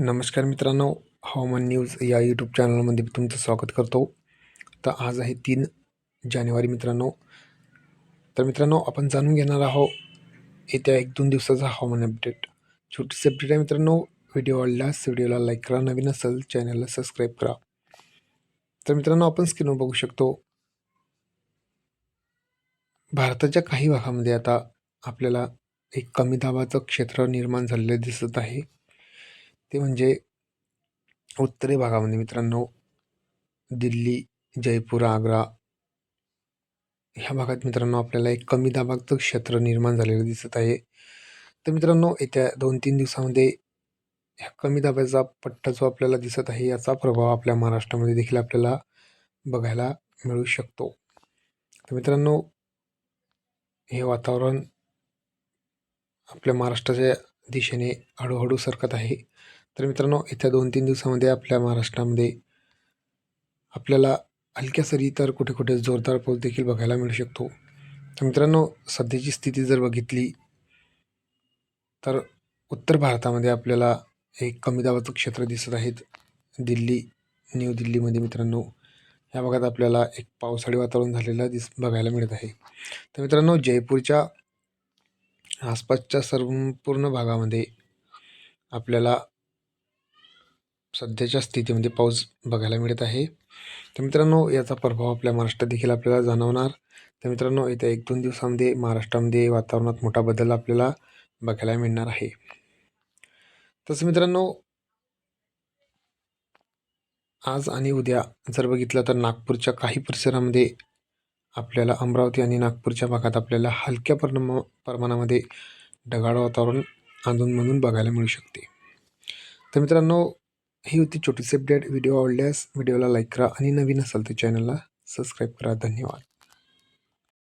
नमस्कार मित्रांनो हवामान न्यूज या यूट्यूब चॅनलमध्ये मी तुमचं स्वागत करतो. तर आज आहे तीन जानेवारी मित्रांनो. तर मित्रांनो आपण जाणून घेणार आहोत येत्या एक दोन दिवसाचा हवामान अपडेट छोटीशी अपडेट आहे मित्रांनो व्हिडिओ आवडल्यास व्हिडिओला लाईक करा नवीन असेल चॅनलला सबस्क्राईब करा. तर मित्रांनो आपण स्क्रीनवर बघू शकतो. भारताच्या काही भागामध्ये आता आपल्याला एक कमी दाबाचं क्षेत्र निर्माण झालेलं दिसत आहे. ते म्हणजे उत्तरे भागामध्ये मित्रांनो दिल्ली जयपूर आग्रा ह्या भागात मित्रांनो आपल्याला एक कमी दाबाचं क्षेत्र निर्माण झालेलं दिसत आहे. तर मित्रांनो येत्या दोन तीन दिवसामध्ये ह्या कमी दाबाचा पट्टा जो आपल्याला दिसत आहे याचा प्रभाव आपल्या महाराष्ट्रामध्ये देखील आपल्याला बघायला मिळू शकतो. तर मित्रांनो हे वातावरण आपल्या महाराष्ट्राच्या दिशेने हळूहळू सरकत आहे. तर मित्रांनो येत्या दोन तीन दिवसामध्ये आपल्या महाराष्ट्रामध्ये आपल्याला हलक्या सरी तर कुठे कुठे जोरदार पाऊस देखील बघायला मिळू शकतो. तर मित्रांनो सध्याची स्थिती जर बघितली तर उत्तर भारतामध्ये आपल्याला एक कमी दाबाचं क्षेत्र दिसत आहेत दिल्ली न्यू दिल्लीमध्ये मित्रांनो या भागात आपल्याला एक पावसाळी वातावरण झालेलं दिस बघायला मिळत आहे. तर मित्रांनो जयपूरच्या आसपासच्या संपूर्ण भागामध्ये आपल्याला सध्याच्या स्थितीमध्ये पाऊस बघायला मिळत आहे. तर मित्रांनो याचा प्रभाव आपल्या महाराष्ट्रात देखील आपल्याला जाणवणार. तर मित्रांनो येत्या एक दोन दिवसामध्ये महाराष्ट्रामध्ये वातावरणात मोठा बदल आपल्याला बघायला मिळणार आहे. तसं मित्रांनो आज आणि उद्या जर बघितलं तर नागपूरच्या काही परिसरामध्ये आपल्याला अमरावती आणि नागपूरच्या भागात आपल्याला हलक्या परमा प्रमाणामध्ये ढगाळ वातावरण अधूनमधून बघायला मिळू शकते. तर मित्रांनो ही होती छोटीशी अपडेट व्हिडिओ आवडल्यास व्हिडिओला लाईक करा आणि नवीन असाल तर चॅनलला सबस्क्राईब करा. धन्यवाद.